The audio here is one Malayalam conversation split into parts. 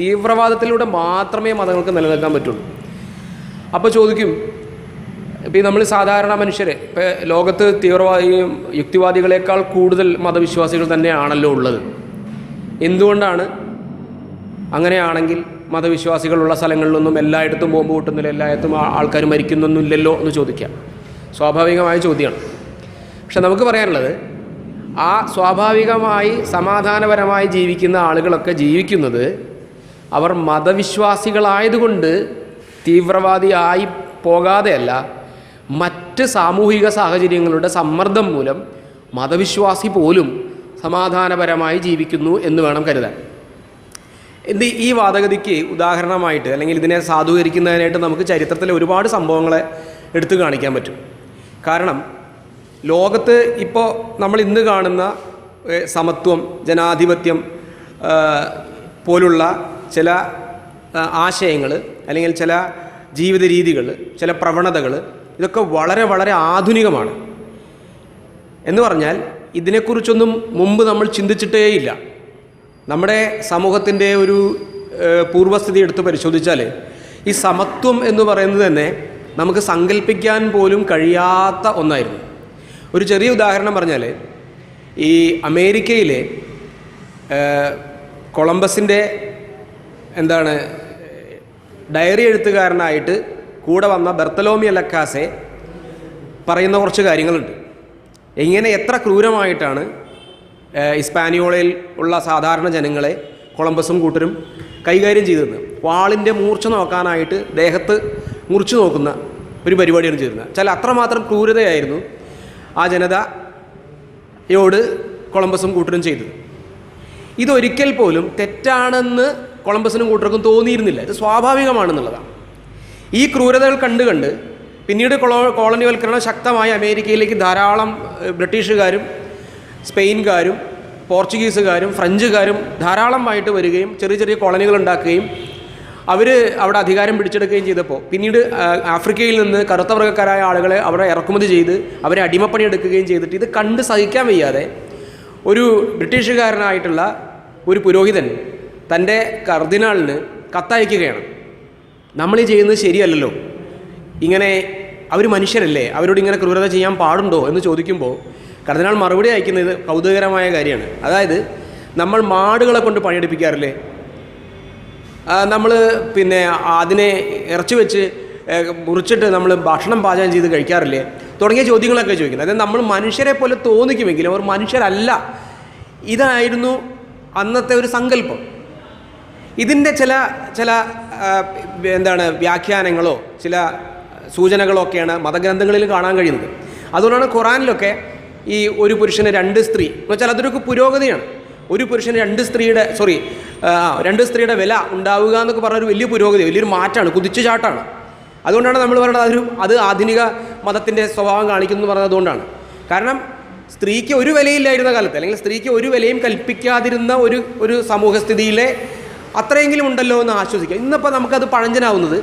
തീവ്രവാദത്തിലൂടെ മാത്രമേ മതങ്ങൾക്ക് നിലനിൽക്കാൻ പറ്റുള്ളൂ. അപ്പോൾ ചോദിക്കും ഇപ്പം നമ്മൾ സാധാരണ മനുഷ്യരെ ഇപ്പം ലോകത്ത് തീവ്രവാദിയും യുക്തിവാദികളേക്കാൾ കൂടുതൽ മതവിശ്വാസികൾ തന്നെയാണല്ലോ ഉള്ളത്. എന്തുകൊണ്ടാണ്? അങ്ങനെയാണെങ്കിൽ മതവിശ്വാസികളുള്ള സ്ഥലങ്ങളിലൊന്നും എല്ലായിടത്തും ബോംബ് പൊട്ടുന്നില്ല എല്ലായിടത്തും ആൾക്കാർ മരിക്കുന്നൊന്നുമില്ലല്ലോ എന്ന് ചോദിക്കാം സ്വാഭാവികമായ ചോദ്യമാണ്. പക്ഷെ നമുക്ക് പറയാനുള്ളത് ആ സ്വാഭാവികമായി സമാധാനപരമായി ജീവിക്കുന്ന ആളുകളൊക്കെ ജീവിക്കുന്നത് അവർ മതവിശ്വാസികളായതുകൊണ്ട് തീവ്രവാദിയായി പോകാതെയല്ല മറ്റ് സാമൂഹിക സാഹചര്യങ്ങളുടെ സമ്മർദ്ദം മൂലം മതവിശ്വാസി പോലും സമാധാനപരമായി ജീവിക്കുന്നു എന്ന് വേണം കരുതാൻ. എന്ത് ഈ വാദഗതിക്ക് ഉദാഹരണമായിട്ട് അല്ലെങ്കിൽ ഇതിനെ സാധൂകരിക്കുന്നതിനായിട്ട് നമുക്ക് ചരിത്രത്തിലെ ഒരുപാട് സംഭവങ്ങളെ എടുത്തു കാണിക്കാൻ പറ്റും. കാരണം ലോകത്ത് ഇപ്പോൾ നമ്മൾ ഇന്ന് കാണുന്ന സമത്വം ജനാധിപത്യം പോലുള്ള ചില ആശയങ്ങൾ അല്ലെങ്കിൽ ചില ജീവിത രീതികൾ ചില പ്രവണതകൾ ഇതൊക്കെ വളരെ വളരെ ആധുനികമാണ്. എന്ന് പറഞ്ഞാൽ ഇതിനെക്കുറിച്ചൊന്നും മുമ്പ് നമ്മൾ ചിന്തിച്ചിട്ടേയില്ല നമ്മുടെ സമൂഹത്തിന്റെ ഒരു പൂർവസ്ഥിതി എടുത്ത് പരിശോധിച്ചാൽ ഈ സമത്വം എന്ന് പറയുന്നത് തന്നെ നമുക്ക് സങ്കല്പിക്കാൻ പോലും കഴിയാത്ത ഒന്നായിരുന്നു. ഒരു ചെറിയ ഉദാഹരണം പറഞ്ഞാൽ ഈ അമേരിക്കയിലെ കൊളംബസിന്റെ എന്താണ്? ഡയറി എഴുത്തുകാരനായിട്ട് കൂടെ വന്ന ബെർത്തലോമി അലക്കാസെ പറയുന്ന കുറച്ച് കാര്യങ്ങളുണ്ട്. എങ്ങനെ എത്ര ക്രൂരമായിട്ടാണ് ഇസ്പാനിയോളയിൽ ഉള്ള സാധാരണ ജനങ്ങളെ കൊളംബസും കൂട്ടരും കൈകാര്യം ചെയ്തത്. വാളിന്റെ മൂർച്ച നോക്കാനായിട്ട് ദേഹത്ത് മുറിച്ചു നോക്കുന്ന ഒരു പരിപാടിയാണ് ചെയ്തിരുന്നത്. ചില അത്രമാത്രം ക്രൂരതയായിരുന്നു ആ ജനതയോട് കൊളംബസും കൂട്ടരും ചെയ്തത്. ഇതൊരിക്കൽ പോലും തെറ്റാണെന്ന് കൊളംബസിനും കൂട്ടർക്കും തോന്നിയിരുന്നില്ല. ഇത് സ്വാഭാവികമാണെന്നുള്ളതാണ്. ഈ ക്രൂരതകൾ കണ്ട് കണ്ട് പിന്നീട് കൊളോ കോളനിവൽക്കരണം ശക്തമായി അമേരിക്കയിലേക്ക് ധാരാളം ബ്രിട്ടീഷുകാരും സ്പെയിൻകാരും പോർച്ചുഗീസുകാരും ഫ്രഞ്ചുകാരും ധാരാളമായിട്ട് വരികയും ചെറിയ ചെറിയ കോളനികൾ ഉണ്ടാക്കുകയും അവർ അവിടെ അധികാരം പിടിച്ചെടുക്കുകയും ചെയ്തപ്പോൾ പിന്നീട് ആഫ്രിക്കയിൽ നിന്ന് കറുത്ത വർഗക്കാരായ ആളുകളെ അവിടെ ഇറക്കുമതി ചെയ്ത് അവരെ അടിമപ്പണി എടുക്കുകയും ചെയ്തിട്ട് ഇത് കണ്ട് സഹിക്കാൻ വയ്യാതെ ഒരു ബ്രിട്ടീഷുകാരനായിട്ടുള്ള ഒരു പുരോഹിതൻ തന്റെ കർദിനാളിന് കത്തയക്കുകയാണ്. നമ്മൾ ഈ ചെയ്യുന്നത് ശരിയല്ലല്ലോ. ഇങ്ങനെ അവർ മനുഷ്യരല്ലേ? അവരോട് ഇങ്ങനെ ക്രൂരത ചെയ്യാൻ പാടുണ്ടോ? എന്ന് ചോദിക്കുമ്പോൾ കർദിനാൾ മറുപടി അയക്കുന്നത് കൗതുകകരമായ കാര്യമാണ്. അതായത് നമ്മൾ മാടുകളെ കൊണ്ട് പണിയെടുപ്പിക്കാറില്ലേ? നമ്മൾ പിന്നെ അതിനെ ഇറച്ചി വെച്ച് മുറിച്ചിട്ട് നമ്മൾ ഭക്ഷണം പാചകം ചെയ്ത് കഴിക്കാറില്ലേ? തുടങ്ങിയ ചോദ്യങ്ങളൊക്കെ ചോദിക്കുന്നത് അതായത് നമ്മൾ മനുഷ്യരെ പോലെ തോന്നിക്കുമെങ്കിലും അവർ മനുഷ്യരല്ല. ഇതായിരുന്നു അന്നത്തെ ഒരു സങ്കല്പം. ഇതിന്റെ ചില ചില എന്താണ് വ്യാഖ്യാനങ്ങളോ ചില സൂചനകളോ ഒക്കെയാണ് മതഗ്രന്ഥങ്ങളിൽ കാണാൻ കഴിയുന്നത്. അതുകൊണ്ടാണ് ഖുറാനിലൊക്കെ ഈ ഒരു പുരുഷന് രണ്ട് സ്ത്രീ എന്ന് വെച്ചാൽ അതൊരു പുരോഗതിയാണ്. ഒരു പുരുഷന് രണ്ട് സ്ത്രീയുടെ സോറി രണ്ട് സ്ത്രീയുടെ വില ഉണ്ടാവുക എന്നൊക്കെ പറഞ്ഞൊരു വലിയ പുരോഗതി വലിയൊരു മാറ്റമാണ് കുതിച്ചു ചാട്ടാണ്. അതുകൊണ്ടാണ് നമ്മൾ പറയുന്നത് അതൊരു അത് ആധുനിക മതത്തിന്റെ സ്വഭാവം കാണിക്കുന്നു എന്ന് പറയുന്നത് അതുകൊണ്ടാണ് കാരണം സ്ത്രീക്ക് ഒരു വിലയില്ലായിരുന്ന കാലത്ത് അല്ലെങ്കിൽ സ്ത്രീക്ക് ഒരു വിലയും കൽപ്പിക്കാതിരുന്ന ഒരു ഒരു സമൂഹസ്ഥിതിയിലെ അത്രയെങ്കിലും ഉണ്ടല്ലോ എന്ന് ആശ്വസിക്കുക. ഇന്നിപ്പോൾ നമുക്കത് പഴഞ്ചനാവുന്നത്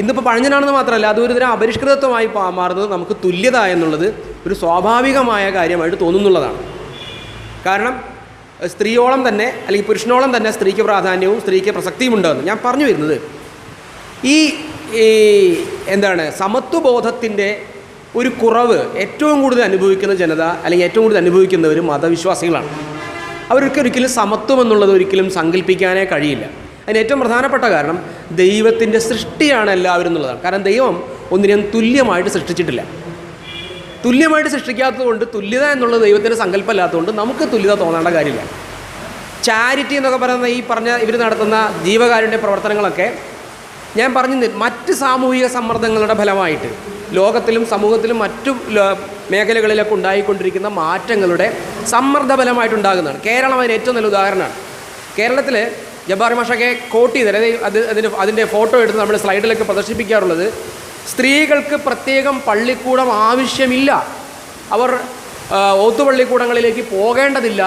ഇന്നിപ്പോൾ പഴഞ്ചനാണെന്ന് മാത്രമല്ല അത് ഒരു തരം അപരിഷ്കൃതത്വമായി മാറുന്നത് നമുക്ക് തുല്യത എന്നുള്ളത് ഒരു സ്വാഭാവികമായ കാര്യമായിട്ട് തോന്നുന്നുള്ളതാണ്. കാരണം സ്ത്രീയോളം തന്നെ അല്ലെങ്കിൽ പുരുഷനോളം തന്നെ സ്ത്രീക്ക് പ്രാധാന്യവും സ്ത്രീക്ക് പ്രസക്തിയും ഉണ്ടെന്ന് ഞാൻ പറഞ്ഞു വരുന്നത്. ഈ ഈ എന്താണ് സമത്വബോധത്തിന്റെ ഒരു കുറവ് ഏറ്റവും കൂടുതൽ അനുഭവിക്കുന്ന ജനത അല്ലെങ്കിൽ ഏറ്റവും കൂടുതൽ അനുഭവിക്കുന്നവർ മതവിശ്വാസികളാണ്. അവർക്ക് ഒരിക്കലും സമത്വം എന്നുള്ളത് ഒരിക്കലും സങ്കല്പിക്കാനേ കഴിയില്ല. അതിന് ഏറ്റവും പ്രധാനപ്പെട്ട കാരണം ദൈവത്തിന്റെ സൃഷ്ടിയാണ് എല്ലാവരും എന്നുള്ളതാണ്. കാരണം ദൈവം ഒന്നിനും തുല്യമായിട്ട് സൃഷ്ടിച്ചിട്ടില്ല. തുല്യമായിട്ട് സൃഷ്ടിക്കാത്തതുകൊണ്ട് തുല്യത എന്നുള്ളത് ദൈവത്തിന്റെ സങ്കല്പമല്ലാത്തതുകൊണ്ട് നമുക്ക് തുല്യത തോന്നേണ്ട കാര്യമില്ല. ചാരിറ്റി എന്നൊക്കെ പറയുന്ന ഈ പറഞ്ഞ ഇവർ നടത്തുന്ന ജീവകാരുണ്യ പ്രവർത്തനങ്ങളൊക്കെ ഞാൻ പറഞ്ഞു മറ്റ് സാമൂഹിക സമ്മർദ്ദങ്ങളുടെ ഫലമായിട്ട്. ലോകത്തിലും സമൂഹത്തിലും മറ്റു മേഖലകളിലൊക്കെ ഉണ്ടായിക്കൊണ്ടിരിക്കുന്ന മാറ്റങ്ങളുടെ സമ്മർദ്ദബലമായിട്ടുണ്ടാകുന്നതാണ് കേരളം അതിന് ഏറ്റവും നല്ല ഉദാഹരണമാണ്. കേരളത്തിൽ ജബ്ബാർ മാഷൊക്കെ കോട്ട് ചെയ്ത് അതായത് അത് അതിന്റെ അതിന്റെ ഫോട്ടോ എടുത്ത് നമ്മൾ സ്ലൈഡിലൊക്കെ പ്രദർശിപ്പിക്കാറുള്ളത് സ്ത്രീകൾക്ക് പ്രത്യേകം പള്ളിക്കൂടം ആവശ്യമില്ല. അവർ ഓത്തുപള്ളിക്കൂടങ്ങളിലേക്ക് പോകേണ്ടതില്ല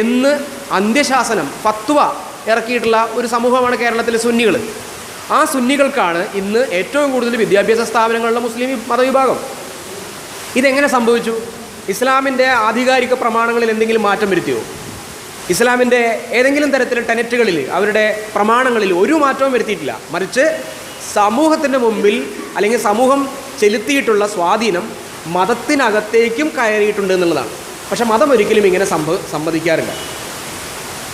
എന്ന് അന്ത്യശാസനം ഫത്വ ഇറക്കിയിട്ടുള്ള ഒരു സമൂഹമാണ് കേരളത്തിലെ സുന്നികൾ ആ സുന്നികൾക്കാണ് ഇന്ന് ഏറ്റവും കൂടുതൽ വിദ്യാഭ്യാസ സ്ഥാപനങ്ങളുടെ മുസ്ലിം മതവിഭാഗം. ഇതെങ്ങനെ സംഭവിച്ചു? ഇസ്ലാമിന്റെ ആധികാരിക പ്രമാണങ്ങളിൽ എന്തെങ്കിലും മാറ്റം വരുത്തിയോ? ഇസ്ലാമിന്റെ ഏതെങ്കിലും തരത്തിൽ ടെനറ്റുകളിൽ അവരുടെ പ്രമാണങ്ങളിൽ ഒരു മാറ്റവും വരുത്തിയിട്ടില്ല. മറിച്ച് സമൂഹത്തിന്റെ മുമ്പിൽ അല്ലെങ്കിൽ സമൂഹം ചെലുത്തിയിട്ടുള്ള സ്വാധീനം മതത്തിനകത്തേക്കും കയറിയിട്ടുണ്ട് എന്നുള്ളതാണ്. പക്ഷെ മതം ഒരിക്കലും ഇങ്ങനെ സംഭവ സമ്മതിക്കാറില്ല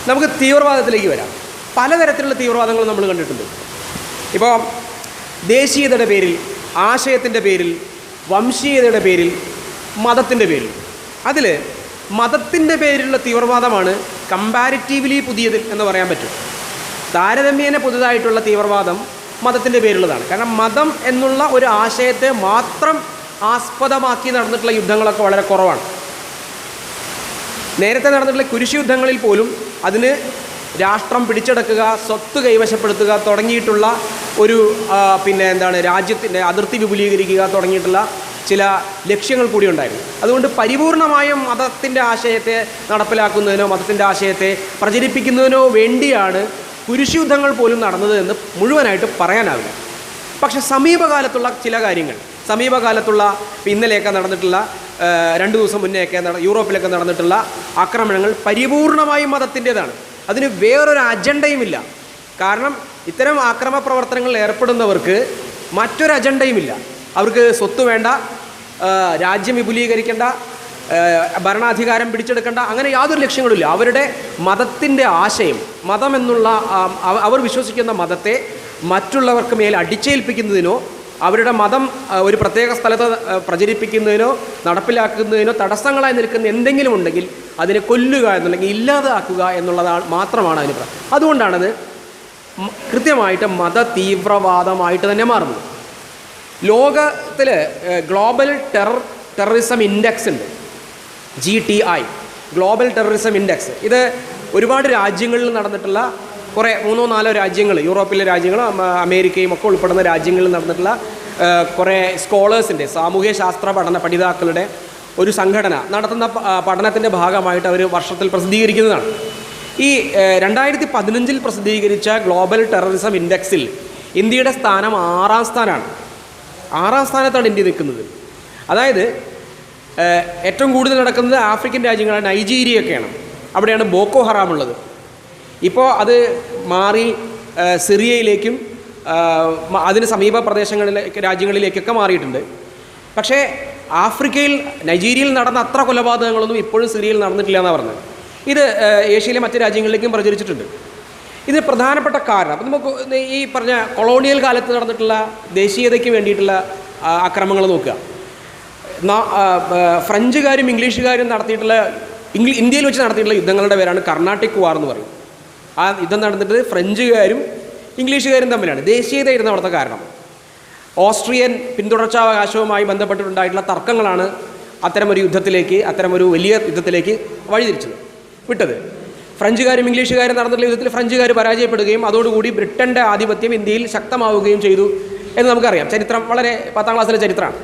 നമുക്ക് തീവ്രവാദത്തിലേക്ക് വരാം. പലതരത്തിലുള്ള തീവ്രവാദങ്ങൾ നമ്മൾ കണ്ടിട്ടുണ്ട്. ഇപ്പോൾ ദേശീയതയുടെ പേരിൽ ആശയത്തിന്റെ പേരിൽ വംശീയതയുടെ പേരിൽ മതത്തിന്റെ പേരിൽ. അതിൽ മതത്തിന്റെ പേരിലുള്ള തീവ്രവാദമാണ് കമ്പാരിറ്റീവ്ലി പുതിയത് എന്ന് പറയാൻ പറ്റും. താരതമ്യേന പുതുതായിട്ടുള്ള തീവ്രവാദം മതത്തിന്റെ പേരിലുള്ളതാണ്. കാരണം മതം എന്നുള്ള ഒരു ആശയത്തെ മാത്രം ആസ്പദമാക്കി നടന്നിട്ടുള്ള യുദ്ധങ്ങളൊക്കെ വളരെ കുറവാണ്. നേരത്തെ നടന്നിട്ടുള്ള കുരിശ് യുദ്ധങ്ങളിൽ പോലും അതിന് രാഷ്ട്രം പിടിച്ചെടുക്കുക സ്വത്ത് കൈവശപ്പെടുത്തുക തുടങ്ങിയിട്ടുള്ള ഒരു പിന്നെ എന്താണ് രാജ്യത്തിന്റെ അതിർത്തി വിപുലീകരിക്കുക തുടങ്ങിയിട്ടുള്ള ചില ലക്ഷ്യങ്ങൾ കൂടി ഉണ്ടായിരുന്നു. അതുകൊണ്ട് പരിപൂർണമായും മതത്തിന്റെ ആശയത്തെ നടപ്പിലാക്കുന്നതിനോ മതത്തിന്റെ ആശയത്തെ പ്രചരിപ്പിക്കുന്നതിനോ വേണ്ടിയാണ് കുരിശുദ്ധങ്ങൾ പോലും നടന്നത് എന്ന് മുഴുവനായിട്ട് പറയാനാവില്ല. പക്ഷെ സമീപകാലത്തുള്ള ചില കാര്യങ്ങൾ സമീപകാലത്തുള്ള ഇന്നലെയൊക്കെ നടന്നിട്ടുള്ള രണ്ട് ദിവസം മുന്നെയൊക്കെ നട യൂറോപ്പിലൊക്കെ നടന്നിട്ടുള്ള ആക്രമണങ്ങൾ പരിപൂർണമായും മതത്തിന്റെതാണ്. അതിന് വേറൊരു അജണ്ടയുമില്ല. കാരണം ഇത്തരം ആക്രമ പ്രവർത്തനങ്ങളിൽ ഏർപ്പെടുന്നവർക്ക് മറ്റൊരു അജണ്ടയുമില്ല. അവർക്ക് സ്വത്ത് വേണ്ട രാജ്യം വിപുലീകരിക്കേണ്ട ഭരണാധികാരം പിടിച്ചെടുക്കേണ്ട അങ്ങനെ യാതൊരു ലക്ഷ്യങ്ങളുമില്ല. അവരുടെ മതത്തിന്റെ ആശയം മതം എന്നുള്ള അവർ വിശ്വസിക്കുന്ന മതത്തെ മറ്റുള്ളവർക്ക് മേൽ അടിച്ചേൽപ്പിക്കുന്നതിനോ അവരുടെ മതം ഒരു പ്രത്യേക സ്ഥലത്ത് പ്രചരിപ്പിക്കുന്നതിനോ നടപ്പിലാക്കുന്നതിനോ തടസ്സങ്ങളായി നിൽക്കുന്ന എന്തെങ്കിലും ഉണ്ടെങ്കിൽ അതിനെ കൊല്ലുക എന്നുണ്ടെങ്കിൽ ഇല്ലാതാക്കുക എന്നുള്ളതാണ് മാത്രമാണ് അതിന് അതുകൊണ്ടാണത് കൃത്യമായിട്ട് മത തീവ്രവാദമായിട്ട് തന്നെ മാറുന്നത്. ലോകത്തിൽ ഗ്ലോബൽ ടെറർ ടെററിസം ഇൻഡെക്സ് ഉണ്ട്. G T I global terrorism index. ഇത് ഒരുപാട് രാജ്യങ്ങളിൽ നടന്നിട്ടുള്ള കുറേ മൂന്നോ നാലോ രാജ്യങ്ങൾ യൂറോപ്പിലെ രാജ്യങ്ങളും അമ- അമേരിക്കയും ഒക്കെ ഉൾപ്പെടുന്ന രാജ്യങ്ങളിൽ നടന്നിട്ടുള്ള കുറേ സ്കോളേഴ്സിന്റെ സാമൂഹ്യ ശാസ്ത്ര പഠന പഠിതാക്കളുടെ ഒരു സംഘടന നടത്തുന്ന പഠനത്തിന്റെ ഭാഗമായിട്ട് അവർ വർഷത്തിൽ പ്രസിദ്ധീകരിക്കുന്നതാണ്. ഈ രണ്ടായിരത്തി പതിനഞ്ചിൽ പ്രസിദ്ധീകരിച്ച ഗ്ലോബൽ ടെററിസം ഇൻഡെക്സിൽ ഇന്ത്യയുടെ സ്ഥാനം ആറാം സ്ഥാനമാണ് ആറാം സ്ഥാനത്താണ് ഇന്ത്യ നിൽക്കുന്നത്. അതായത് ഏറ്റവും കൂടുതൽ നടക്കുന്നത് ആഫ്രിക്കൻ രാജ്യങ്ങളാണ് നൈജീരിയയൊക്കെയാണ്. അവിടെയാണ് ബോക്കോ ഹറാം ഉള്ളത്. ഇപ്പോൾ അത് മാറി സിറിയയിലേക്കും അതിന് സമീപ പ്രദേശങ്ങളിലേക്ക് രാജ്യങ്ങളിലേക്കൊക്കെ മാറിയിട്ടുണ്ട്. പക്ഷേ ആഫ്രിക്കയിൽ നൈജീരിയയിൽ നടന്ന അത്ര കൊലപാതകങ്ങളൊന്നും ഇപ്പോഴും സിറിയയിൽ നടന്നിട്ടില്ല എന്നാണ് പറഞ്ഞത്. ഇത് ഏഷ്യയിലെ മറ്റ് രാജ്യങ്ങളിലേക്കും പ്രചരിച്ചിട്ടുണ്ട്. ഇതിന് പ്രധാനപ്പെട്ട കാരണം അപ്പം നമുക്ക് ഈ പറഞ്ഞ കൊളോണിയൽ കാലത്ത് നടന്നിട്ടുള്ള ദേശീയതയ്ക്ക് വേണ്ടിയിട്ടുള്ള അക്രമങ്ങൾ നോക്കുക. ഫ്രഞ്ചുകാരും ഇംഗ്ലീഷുകാരും നടത്തിയിട്ടുള്ള ഇന്ത്യയിൽ വെച്ച് നടത്തിയിട്ടുള്ള യുദ്ധങ്ങളുടെ പേരാണ് കർണാട്ടിക് വാർ എന്ന് പറയും. ആ യുദ്ധം നടന്നിട്ട് ഫ്രഞ്ചുകാരും ഇംഗ്ലീഷുകാരും തമ്മിലാണ്. ദേശീയതയായിരുന്നു അവിടുത്തെ കാരണം. ഓസ്ട്രിയൻ പിന്തുടർച്ചാവകാശവുമായി ബന്ധപ്പെട്ടിട്ടുണ്ടായിട്ടുള്ള തർക്കങ്ങളാണ് അത്തരമൊരു യുദ്ധത്തിലേക്ക് അത്തരമൊരു വലിയ യുദ്ധത്തിലേക്ക് വഴിതിരിച്ചത് വിട്ടത്. ഫ്രഞ്ചുകാരും ഇംഗ്ലീഷുകാരും നടന്നിട്ടുള്ള യുദ്ധത്തിൽ ഫ്രഞ്ചുകാർ പരാജയപ്പെടുകയും അതോടുകൂടി ബ്രിട്ടന്റെ ആധിപത്യം ഇന്ത്യയിൽ ശക്തമാവുകയും ചെയ്തു എന്ന് നമുക്കറിയാം. ചരിത്രം വളരെ പത്താം ക്ലാസ്സിലെ ചരിത്രമാണ്.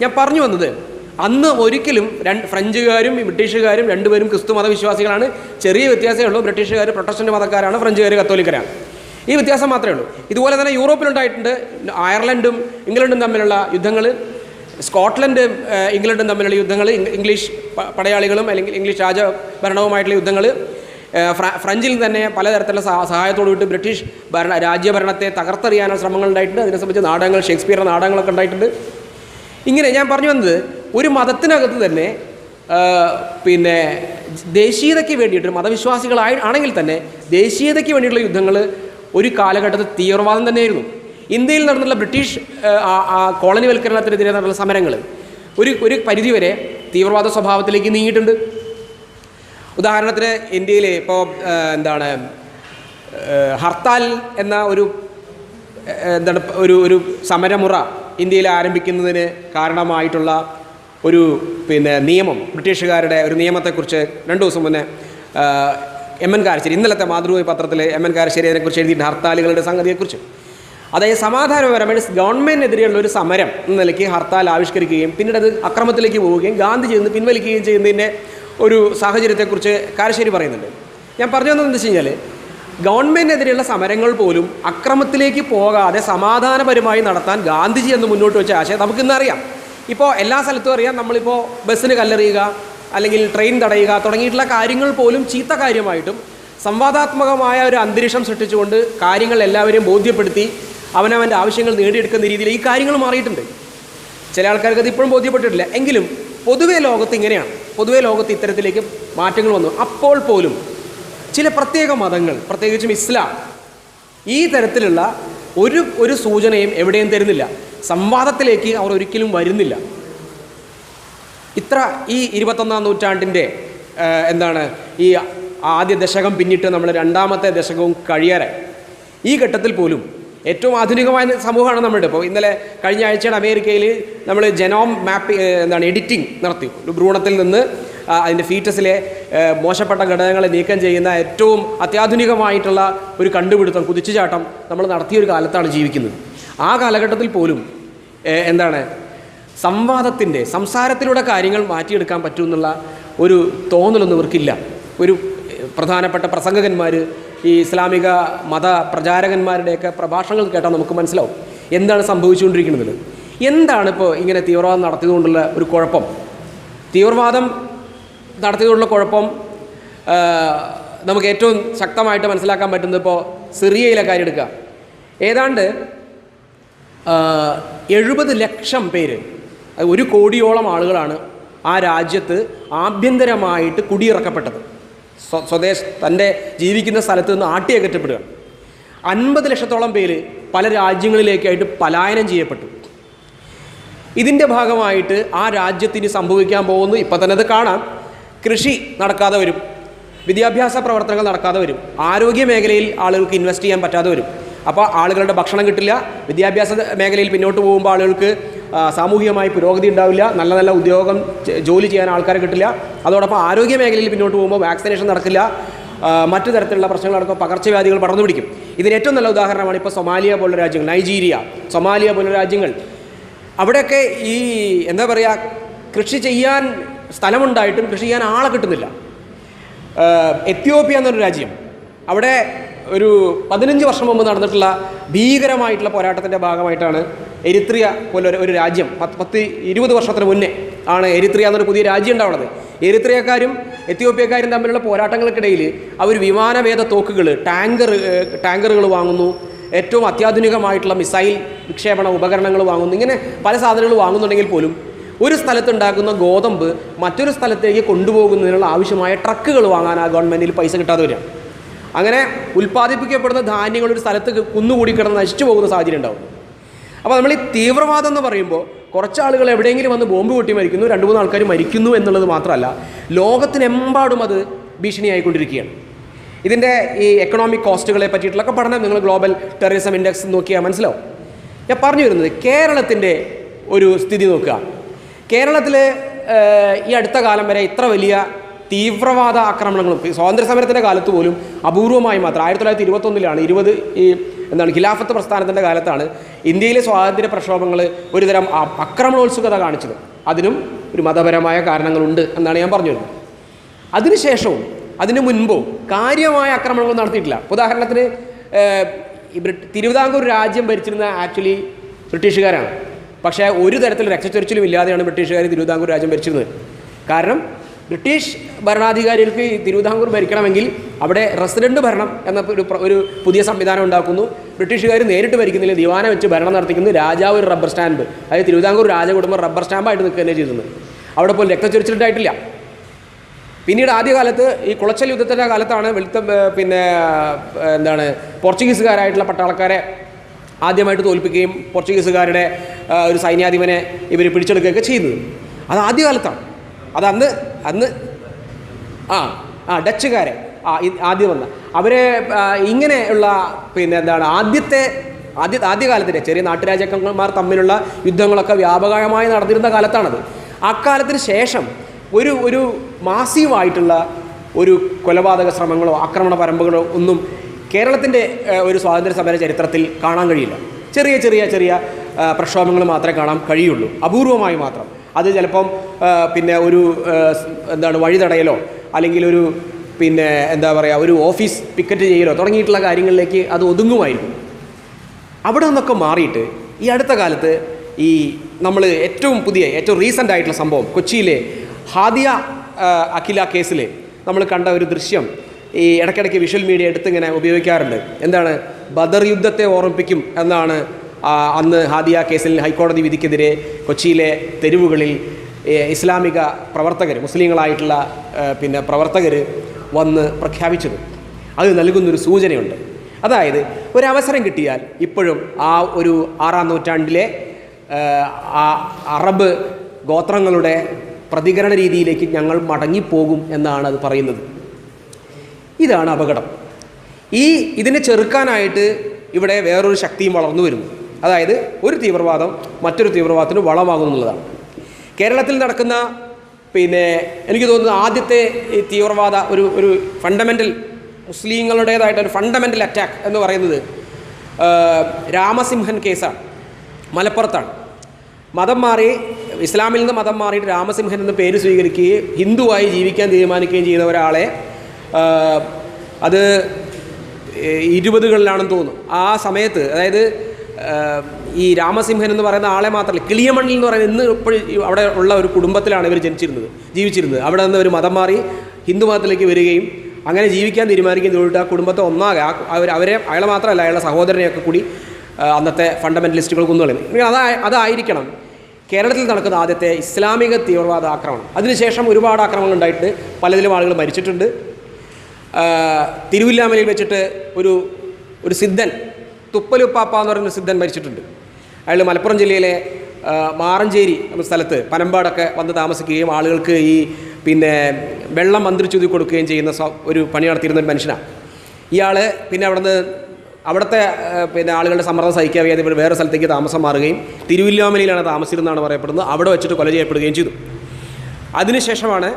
ഞാൻ പറഞ്ഞു വന്നത് അന്ന് ഒരിക്കലും രണ്ട് ഫ്രഞ്ചുകാരും ബ്രിട്ടീഷുകാരും രണ്ടുപേരും ക്രിസ്തു മതവിശ്വാസികളാണ്. ചെറിയ വ്യത്യാസമേ ഉള്ളൂ. ബ്രിട്ടീഷുകാർ പ്രൊട്ടസ്റ്റന്റ് മതക്കാരാണ് ഫ്രഞ്ചുകാർ കത്തോലിക്കരാണ്. ഈ വ്യത്യാസം മാത്രമേ ഉള്ളൂ. ഇതുപോലെ തന്നെ യൂറോപ്പിലുണ്ടായിട്ടുണ്ട് അയർലൻഡും ഇംഗ്ലണ്ടും തമ്മിലുള്ള യുദ്ധങ്ങൾ സ്കോട്ട്ലൻഡ് ഇംഗ്ലണ്ടും തമ്മിലുള്ള യുദ്ധങ്ങൾ ഇംഗ്ലീഷ് പടയാളികളും അല്ലെങ്കിൽ ഇംഗ്ലീഷ് രാജഭരണവുമായിട്ടുള്ള യുദ്ധങ്ങൾ ഫ്രഞ്ചിൽ തന്നെ പലതരത്തിലുള്ള സഹ- സഹായത്തോടു വിട്ട് ബ്രിട്ടീഷ് ഭരണ രാജ്യഭരണത്തെ തകർത്തെറിയാനുള്ള ശ്രമങ്ങൾ ഉണ്ടായിട്ടുണ്ട്. അതിനെ സംബന്ധിച്ച് നാടകങ്ങൾ ഷേക്സ്പിയറുടെ നാടകങ്ങളൊക്കെ ഉണ്ടായിട്ടുണ്ട്. ഇങ്ങനെ ഞാൻ പറഞ്ഞു വന്നത് ഒരു മതത്തിനകത്ത് തന്നെ പിന്നെ ദേശീയതയ്ക്ക് വേണ്ടിയിട്ട് മതവിശ്വാസികളായി ആണെങ്കിൽ തന്നെ ദേശീയതയ്ക്ക് വേണ്ടിയിട്ടുള്ള യുദ്ധങ്ങൾ ഒരു കാലഘട്ടത്തിൽ തീവ്രവാദം തന്നെയായിരുന്നു. ഇന്ത്യയിൽ നടന്നുള്ള ബ്രിട്ടീഷ് കോളനിവൽക്കരണത്തിനെതിരെ നടന്ന സമരങ്ങൾ ഒരു ഒരു പരിധിവരെ തീവ്രവാദ സ്വഭാവത്തിലേക്ക് നീങ്ങിയിട്ടുണ്ട്. ഉദാഹരണത്തിന് ഇന്ത്യയിൽ ഇപ്പോൾ എന്താണ് ഹർത്താൽ എന്ന ഒരു എന്താണ് ഒരു ഒരു സമരമുറ ഇന്ത്യയിൽ ആരംഭിക്കുന്നതിന് കാരണമായിട്ടുള്ള ഒരു പിന്നെ നിയമം ബ്രിട്ടീഷുകാരുടെ ഒരു നിയമത്തെക്കുറിച്ച് രണ്ട് ദിവസം മുന്നേ എം എൻ കാരശ്ശേരി. ഇന്നലത്തെ മാതൃഭൂമി പത്രത്തിൽ എം എൻ കാരശ്ശേരി അതിനെക്കുറിച്ച് എഴുതിയിട്ട് ഹർത്താലുകളുടെ സംഗതിയെക്കുറിച്ച്. അതായത് സമാധാനപരമായിട്ട് ഗവൺമെന്റിനെതിരെയുള്ള ഒരു സമരം എന്ന നിലയ്ക്ക് ഹർത്താൽ ആവിഷ്കരിക്കുകയും പിന്നീട് അത് അക്രമത്തിലേക്ക് പോവുകയും ഗാന്ധി നിന്ന് പിൻവലിക്കുകയും ചെയ്യുന്നതിന്റെ ഒരു സാഹചര്യത്തെക്കുറിച്ച് കാരശ്ശേരി പറയുന്നുണ്ട്. ഞാൻ പറഞ്ഞു വന്നത് എന്താ വെച്ച് കഴിഞ്ഞാൽ ഗവൺമെന്റിനെതിരെയുള്ള സമരങ്ങൾ പോലും അക്രമത്തിലേക്ക് പോകാതെ സമാധാനപരമായി നടത്താൻ ഗാന്ധിജി എന്ന് മുന്നോട്ട് വെച്ച ആശയം നമുക്കിന്നറിയാം ഇപ്പോൾ എല്ലാ സ്ഥലത്തും അറിയാം നമ്മളിപ്പോൾ ബസ്സിന് കല്ലെറിയുക അല്ലെങ്കിൽ ട്രെയിൻ തടയുക തുടങ്ങിയിട്ടുള്ള കാര്യങ്ങൾ പോലും ചീത്ത കാര്യമായിട്ടും സംവാദാത്മകമായ ഒരു അന്തരീക്ഷം സൃഷ്ടിച്ചുകൊണ്ട് കാര്യങ്ങൾ എല്ലാവരെയും ബോധ്യപ്പെടുത്തി അവനവന്റെ ആവശ്യങ്ങൾ നേടിയെടുക്കുന്ന രീതിയിൽ ഈ കാര്യങ്ങൾ മാറിയിട്ടുണ്ട്. ചില ആൾക്കാർക്ക് അത് ഇപ്പോഴും ബോധ്യപ്പെട്ടിട്ടില്ല. എങ്കിലും പൊതുവേ ലോകത്ത് ഇങ്ങനെയാണ്. പൊതുവേ ലോകത്ത് ഇത്തരത്തിലേക്ക് മാറ്റങ്ങൾ വന്നു. അപ്പോൾ പോലും ചില പ്രത്യേക മതങ്ങൾ പ്രത്യേകിച്ചും ഇസ്ലാം ഈ തരത്തിലുള്ള ഒരു ഒരു സൂചനയും എവിടെയും തരുന്നില്ല. സംവാദത്തിലേക്ക് അവർ ഒരിക്കലും വരുന്നില്ല. ഇത്ര ഈ ഇരുപത്തൊന്നാം നൂറ്റാണ്ടിന്റെ എന്താണ് ഈ ആദ്യ ദശകം പിന്നിട്ട് നമ്മൾ രണ്ടാമത്തെ ദശകവും കഴിയാറായി ഈ ഘട്ടത്തിൽ പോലും ഏറ്റവും ആധുനികമായ സമൂഹമാണ് നമ്മുടെ ഇപ്പോൾ ഇന്നലെ കഴിഞ്ഞ ആഴ്ചയുടെ അമേരിക്കയിൽ നമ്മൾ ജനോം മാപ്പ് എന്താണ് എഡിറ്റിംഗ് നടത്തി. ഒരു ഭ്രൂണത്തിൽ നിന്ന് അതിന്റെ ഫീറ്റസിലെ മോശപ്പെട്ട ഘടകങ്ങളെ നീക്കം ചെയ്യുന്ന ഏറ്റവും അത്യാധുനികമായിട്ടുള്ള ഒരു കണ്ടുപിടുത്തം കുതിച്ചുചാട്ടം നമ്മൾ നടത്തിയ ഒരു കാലത്താണ് ജീവിക്കുന്നത്. ആ കാലഘട്ടത്തിൽ പോലും എന്താണ് സംവാദത്തിന്റെ സംസാരത്തിലൂടെ കാര്യങ്ങൾ മാറ്റിയെടുക്കാൻ പറ്റുമെന്നുള്ള ഒരു തോന്നലൊന്നും ഇവർക്കില്ല. ഒരു പ്രധാനപ്പെട്ട പ്രസംഗകന്മാർ ഈ ഇസ്ലാമിക മത പ്രചാരകന്മാരുടെയൊക്കെ പ്രഭാഷണങ്ങൾ കേട്ടാൽ നമുക്ക് മനസ്സിലാവും എന്താണ് സംഭവിച്ചുകൊണ്ടിരിക്കുന്നത്. എന്താണ് ഇപ്പോൾ ഇങ്ങനെ തീവ്രവാദം നടത്തിയതുകൊണ്ടുള്ള ഒരു കുഴപ്പം? തീവ്രവാദം നടത്തിയതുകൊണ്ടുള്ള കുഴപ്പം നമുക്ക് ഏറ്റവും ശക്തമായിട്ട് മനസ്സിലാക്കാൻ പറ്റുന്നത് ഇപ്പോൾ സിറിയയിലെ കാര്യം എടുക്കുക. ഏതാണ്ട് എഴുപത് ലക്ഷം പേര് ഒരു കോടിയോളം ആളുകളാണ് ആ രാജ്യത്ത് ആഭ്യന്തരമായിട്ട് കുടിയിറക്കപ്പെട്ടത്. സ്വ സ്വദേശ തന്റെ ജീവിക്കുന്ന സ്ഥലത്ത് നിന്ന് ആട്ടിയകറ്റപ്പെടുകയാണ് അൻപത് ലക്ഷത്തോളം പേര് പല രാജ്യങ്ങളിലേക്കായിട്ട് പലായനം ചെയ്യപ്പെട്ടു. ഇതിന്റെ ഭാഗമായിട്ട് ആ രാജ്യത്തിന് സംഭവിക്കാൻ പോകുന്നു ഇപ്പം തന്നെ അത് കാണാം. കൃഷി നടക്കാതെ വരും. വിദ്യാഭ്യാസ പ്രവർത്തനങ്ങൾ നടക്കാതെ വരും. ആരോഗ്യ മേഖലയിൽ ആളുകൾക്ക് ഇൻവെസ്റ്റ് ചെയ്യാൻ പറ്റാതെ വരും. അപ്പോൾ ആളുകളുടെ ഭക്ഷണം കിട്ടില്ല. വിദ്യാഭ്യാസ മേഖലയിൽ പിന്നോട്ട് പോകുമ്പോൾ ആളുകൾക്ക് സാമൂഹികമായി പുരോഗതി ഉണ്ടാവില്ല. നല്ല നല്ല ഉദ്യോഗം ജോലി ചെയ്യാൻ ആൾക്കാരെ കിട്ടില്ല. അതോടൊപ്പം ആരോഗ്യ മേഖലയിൽ പിന്നോട്ട് പോകുമ്പോൾ വാക്സിനേഷൻ നടക്കില്ല. മറ്റു തരത്തിലുള്ള പ്രശ്നങ്ങളടക്കം പകർച്ചവ്യാധികൾ പടർന്നു പിടിക്കും. ഇതിന് ഏറ്റവും നല്ല ഉദാഹരണമാണ് ഇപ്പോൾ സൊമാലിയ പോലുള്ള രാജ്യങ്ങൾ നൈജീരിയ. സൊമാലിയ പോലുള്ള രാജ്യങ്ങൾ. അവിടെയൊക്കെ ഈ എന്താ പറയുക കൃഷി ചെയ്യാൻ സ്ഥലമുണ്ടായിട്ടും കൃഷി ചെയ്യാൻ ആളെ കിട്ടുന്നില്ല. എത്യോപ്യ എന്നൊരു രാജ്യം. അവിടെ ഒരു പതിനഞ്ച് വർഷം മുമ്പ് നടന്നിട്ടുള്ള ഭീകരമായിട്ടുള്ള പോരാട്ടത്തിന്റെ ഭാഗമായിട്ടാണ് എരിത്രിയ പോലെ ഒരു- രാജ്യം. പത്ത് പത്ത് ഇരുപത് വർഷത്തിന് മുന്നേ ആണ് എരിത്രിയ എന്നൊരു പുതിയ രാജ്യം ഉണ്ടാവുന്നത് എരിത്രിയക്കാരും എത്യോപ്യക്കാരും തമ്മിലുള്ള പോരാട്ടങ്ങൾക്കിടയിൽ അവർ വിമാനവേദ തോക്കുകൾ ടാങ്കർ ടാങ്കറുകൾ വാങ്ങുന്നു. ഏറ്റവും അത്യാധുനികമായിട്ടുള്ള മിസൈൽ വിക്ഷേപണ ഉപകരണങ്ങൾ വാങ്ങുന്നു. ഇങ്ങനെ പല സാധനങ്ങൾ വാങ്ങുന്നുണ്ടെങ്കിൽ പോലും ഒരു സ്ഥലത്തുണ്ടാക്കുന്ന ഗോതമ്പ് മറ്റൊരു സ്ഥലത്തേക്ക് കൊണ്ടുപോകുന്നതിനുള്ള ആവശ്യമായ ട്രക്കുകൾ വാങ്ങാൻ ആ ഗവൺമെന്റിൽ പൈസ കിട്ടാതെ വരിക. അങ്ങനെ ഉൽപ്പാദിപ്പിക്കപ്പെടുന്ന ധാന്യങ്ങൾ ഒരു സ്ഥലത്ത് കുന്നുകൂടി കിടന്ന് നശിച്ചു പോകുന്ന സാഹചര്യം ഉണ്ടാവും. അപ്പോൾ നമ്മൾ ഈ തീവ്രവാദം എന്ന് പറയുമ്പോൾ കുറച്ച് ആളുകൾ എവിടെയെങ്കിലും വന്ന് ബോംബ് പൊട്ടി മരിക്കുന്നു രണ്ട് മൂന്ന് ആൾക്കാർ മരിക്കുന്നു എന്നുള്ളത് മാത്രമല്ല ലോകത്തിനെമ്പാടും അത് ഭീഷണിയായിക്കൊണ്ടിരിക്കുകയാണ്. ഇതിന്റെ ഈ എക്കണോമിക് കോസ്റ്റുകളെ പറ്റിയിട്ടുള്ളൊക്കെ പഠനം നിങ്ങൾ ഗ്ലോബൽ ടെററിസം ഇൻഡെക്സ് നോക്കിയാൽ മനസ്സിലാവും. ഞാൻ പറഞ്ഞു വരുന്നത് കേരളത്തിന്റെ ഒരു സ്ഥിതി നോക്കുക. കേരളത്തിൽ ഈ അടുത്ത കാലം വരെ ഇത്ര വലിയ തീവ്രവാദ ആക്രമണങ്ങളും സ്വാതന്ത്ര്യ സമരത്തിന്റെ കാലത്ത് പോലും അപൂർവമായി മാത്രം ആയിരത്തി തൊള്ളായിരത്തി ഇരുപത്തൊന്നിലാണ് ഇരുപത് ഈ എന്താണ് ഖിലാഫത്ത് പ്രസ്ഥാനത്തിന്റെ കാലത്താണ് ഇന്ത്യയിലെ സ്വാതന്ത്ര്യ പ്രക്ഷോഭങ്ങൾ ഒരുതരം അക്രമണോത്സുകത കാണിച്ചത്. അതിനും ഒരു മതപരമായ കാരണങ്ങളുണ്ട് എന്നാണ് ഞാൻ പറഞ്ഞു വരുന്നത് അതിനുശേഷവും അതിനു മുൻപോ കാര്യമായ ആക്രമണങ്ങൾ നടത്തിയിട്ടില്ല. ഉദാഹരണത്തിന് തിരുവിതാംകൂർ രാജ്യം ഭരിച്ചിരുന്ന ആക്ച്വലി ബ്രിട്ടീഷുകാരാണ്. പക്ഷേ ഒരു തരത്തിൽ രക്തച്ചൊരിച്ചിലും ഇല്ലാതെയാണ് ബ്രിട്ടീഷുകാർ തിരുവിതാംകൂർ രാജ്യം ഭരിച്ചിരുന്നത്. കാരണം ബ്രിട്ടീഷ് ഭരണാധികാരികൾക്ക് തിരുവിതാംകൂർ ഭരിക്കണമെങ്കിൽ അവിടെ റെസിഡന്റ് ഭരണം എന്ന ഒരു ഒരു പുതിയ സംവിധാനം ഉണ്ടാക്കുന്നു. ബ്രിട്ടീഷുകാർ നേരിട്ട് ഭരിക്കുന്നില്ല. ദിവാന വെച്ച് ഭരണം നടത്തിക്കുന്നു രാജാവ് ഒരു റബ്ബർ സ്റ്റാമ്പ്. അതായത് തിരുവിതാംകൂർ രാജകുടുംബം റബ്ബർ സ്റ്റാമ്പായിട്ട് നിൽക്കുക തന്നെ ചെയ്തിരുന്നു അവിടെ പോലും രക്തച്ചൊരിച്ചിട്ടായിട്ടില്ല പിന്നീട് ആദ്യകാലത്ത് ഈ കുളച്ചൽ യുദ്ധത്തിന്റെ കാലത്താണ് വെളുത്ത പിന്നെ എന്താണ് പോർച്ചുഗീസുകാരായിട്ടുള്ള പട്ടാളക്കാരെ ആദ്യമായിട്ട് തോൽപ്പിക്കുകയും പോർച്ചുഗീസുകാരുടെ ഒരു സൈന്യാധിപനെ ഇവർ പിടിച്ചെടുക്കുകയൊക്കെ ചെയ്യുന്നത് അത് ആദ്യകാലത്താണ്. അത് അന്ന് അന്ന് ആ ആ ഡച്ചുകാരെ ആ ആദ്യം വന്ന. അവരെ ഇങ്ങനെയുള്ള പിന്നെ എന്താണ് ആദ്യത്തെ ആദ്യ ആദ്യകാലത്തിന്റെ ചെറിയ നാട്ടുരാജാക്കന്മാർ തമ്മിലുള്ള യുദ്ധങ്ങളൊക്കെ വ്യാപകമായി നടന്നിരുന്ന കാലത്താണത്. അക്കാലത്തിന് ശേഷം ഒരു ഒരു മാസീവായിട്ടുള്ള ഒരു കൊലപാതക ശ്രമങ്ങളോ ആക്രമണ പരമ്പുകളോ ഒന്നും കേരളത്തിന്റെ ഒരു സ്വാതന്ത്ര്യ സമര ചരിത്രത്തിൽ കാണാൻ കഴിയില്ല. ചെറിയ ചെറിയ ചെറിയ പ്രക്ഷോഭങ്ങൾ മാത്രമേ കാണാൻ കഴിയുള്ളൂ. അപൂർവമായി മാത്രം. അത് ചിലപ്പം പിന്നെ ഒരു എന്താണ് വഴി തടയലോ അല്ലെങ്കിൽ ഒരു പിന്നെ എന്താ പറയുക ഒരു ഓഫീസ് പിക്കറ്റ് ചെയ്യലോ തുടങ്ങിയിട്ടുള്ള കാര്യങ്ങളിലേക്ക് അത് ഒതുങ്ങുമായിരുന്നു അവിടെ നിന്നൊക്കെ മാറിയിട്ട് ഈ അടുത്ത കാലത്ത് ഈ നമ്മൾ ഏറ്റവും പുതിയ ഏറ്റവും റീസെന്റ് ആയിട്ടുള്ള സംഭവം കൊച്ചിയിലെ ഹാദിയ അഖില കേസിൽ നമ്മൾ കണ്ട ഒരു ദൃശ്യം ഈ ഇടയ്ക്കിടയ്ക്ക് വിഷ്വൽ മീഡിയ എടുത്തിങ്ങനെ ഉപയോഗിക്കാറുണ്ട്. എന്താണ്? ബദർ യുദ്ധത്തെ ഓർമ്മിപ്പിക്കും എന്നാണ് അന്ന് ഹാദിയ കേസിൽ ഹൈക്കോടതി വിധിക്കെതിരെ കൊച്ചിയിലെ തെരുവുകളിൽ ഇസ്ലാമിക പ്രവർത്തകർ മുസ്ലിങ്ങളായിട്ടുള്ള പിന്നെ പ്രവർത്തകർ വന്ന് പ്രഖ്യാപിച്ചത്. അത് നൽകുന്നൊരു സൂചനയുണ്ട്. അതായത് ഒരവസരം കിട്ടിയാൽ ഇപ്പോഴും ആ ഒരു ആറാം നൂറ്റാണ്ടിലെ ആ അറബ് ഗോത്രങ്ങളുടെ പ്രതികരണ രീതിയിലേക്ക് ഞങ്ങൾ മടങ്ങിപ്പോകും എന്നാണ് അത് പറയുന്നത്. ഇതാണ് അപകടം. ഈ ഇതിനെ ചെറുക്കാനായിട്ട് ഇവിടെ വേറൊരു ശക്തിയും വളർന്നു വരുന്നു. അതായത് ഒരു തീവ്രവാദം മറ്റൊരു തീവ്രവാദത്തിന് വളമാകും എന്നുള്ളതാണ്. കേരളത്തിൽ നടക്കുന്ന പിന്നെ എനിക്ക് തോന്നുന്നത് ആദ്യത്തെ ഈ തീവ്രവാദ ഒരു ഒരു ഫണ്ടമെന്റൽ മുസ്ലിങ്ങളുടേതായിട്ട് ഒരു ഫണ്ടമെന്റൽ അറ്റാക്ക് എന്ന് പറയുന്നത് രാമസിംഹൻ കേസാണ്. മലപ്പുറത്താണ്. മതം മാറി ഇസ്ലാമിൽ നിന്ന് മതം മാറിയിട്ട് രാമസിംഹൻ എന്ന പേര് സ്വീകരിക്കുകയും ഹിന്ദുവായി ജീവിക്കാൻ തീരുമാനിക്കുകയും ചെയ്ത ഒരാളെ അത് ഇരുപതുകളിലാണെന്ന് തോന്നുന്നു. ആ സമയത്ത് അതായത് ഈ രാമസിംഹൻ എന്ന് പറയുന്ന ആളെ മാത്രമല്ല കിളിയമണ്ണിൽ എന്ന് പറയുന്ന ഇന്ന് ഇപ്പോഴും അവിടെ ഉള്ള ഒരു കുടുംബത്തിലാണ് ഇവർ ജനിച്ചിരുന്നത് ജീവിച്ചിരുന്നത്. അവിടെ നിന്ന് ഒരു മതം മാറി ഹിന്ദു മതത്തിലേക്ക് വരികയും അങ്ങനെ ജീവിക്കാൻ തീരുമാനിക്കുകയും ചെയ്തിട്ട് ആ കുടുംബത്തെ ഒന്നാകെ അവർ അവരെ അയാളെ മാത്രമല്ല അയാളുടെ സഹോദരനെയൊക്കെ കൂടി അന്നത്തെ ഫണ്ടമെന്റലിസ്റ്റുകൾ കൊന്നുകളയും. ഇങ്ങനെ അതാ അതായിരിക്കണം കേരളത്തിൽ നടക്കുന്ന ആദ്യത്തെ ഇസ്ലാമിക തീവ്രവാദ ആക്രമണം. അതിനുശേഷം ഒരുപാട് ആക്രമണങ്ങൾ ഉണ്ടായിട്ട് പലതിലും ആളുകൾ മരിച്ചിട്ടുണ്ട്. തിരുവില്ലാമലയിൽ വെച്ചിട്ട് ഒരു ഒരു സിദ്ധൻ തുപ്പലുപ്പാപ്പ എന്ന് പറയുന്ന സിദ്ധൻ മരിച്ചിട്ടുണ്ട്. അയാൾ മലപ്പുറം ജില്ലയിലെ മാറഞ്ചേരി എന്ന സ്ഥലത്ത് പനമ്പാടൊക്കെ വന്ന് താമസിക്കുകയും ആളുകൾക്ക് ഈ പിന്നെ വെള്ളം മന്ത്രിച്ചുതി കൊടുക്കുകയും ചെയ്യുന്ന ഒരു പണി നടത്തിയിരുന്ന ഒരു മനുഷ്യനാണ് ഇയാൾ പിന്നെ അവിടുന്ന് അവിടുത്തെ പിന്നെ ആളുകളുടെ സമ്മർദ്ദം സഹിക്കാൻ വയ്യാതെ ഇവർ വേറെ സ്ഥലത്തേക്ക് താമസം മാറുകയും തിരുവില്ലാമലയിലാണ് താമസിച്ചിരുന്നതാണ് പറയപ്പെടുന്നത്. അവിടെ വെച്ചിട്ട് കൊല ചെയ്യപ്പെടുകയും ചെയ്തു. അതിനുശേഷമാണ്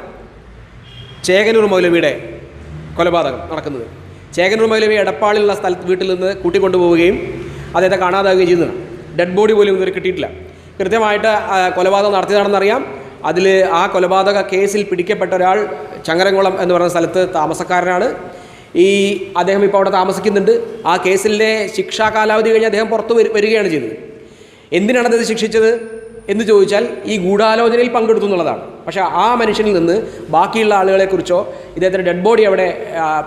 ചേകനൂർ മൗലവിയുടെ കൊലപാതകം നടക്കുന്നത്. ചേകനൂർ മൗലവി എടപ്പാളിലുള്ള സ്ഥല വീട്ടിൽ നിന്ന് കൂട്ടിക്കൊണ്ടുപോവുകയും അദ്ദേഹത്തെ കാണാതാവുകയും ചെയ്യുന്നതാണ് ഡെഡ് ബോഡി പോലും ഇതുവരെ കിട്ടിയിട്ടില്ല. കൃത്യമായിട്ട് കൊലപാതകം നടത്തിയതാണെന്നറിയാം അതിൽ ആ കൊലപാതക കേസിൽ പിടിക്കപ്പെട്ട ഒരാൾ ചങ്ങരംകുളം എന്ന് പറയുന്ന സ്ഥലത്ത് താമസക്കാരനാണ്. ഈ അദ്ദേഹം ഇപ്പോൾ അവിടെ താമസിക്കുന്നുണ്ട്. ആ കേസിലെ ശിക്ഷാ കാലാവധി കഴിഞ്ഞ് അദ്ദേഹം പുറത്തു വരികയാണ് ചെയ്തത്. എന്തിനാണ് അദ്ദേഹത്തെ ശിക്ഷിച്ചത്? എന്ന് ചോദിച്ചാൽ ഈ ഗൂഢാലോചനയിൽ പങ്കെടുത്തു എന്നുള്ളതാണ്. പക്ഷേ ആ മനുഷ്യനിൽ നിന്ന് ബാക്കിയുള്ള ആളുകളെക്കുറിച്ചോ ഇദ്ദേഹത്തിന്റെ ഡെഡ് ബോഡി അവിടെ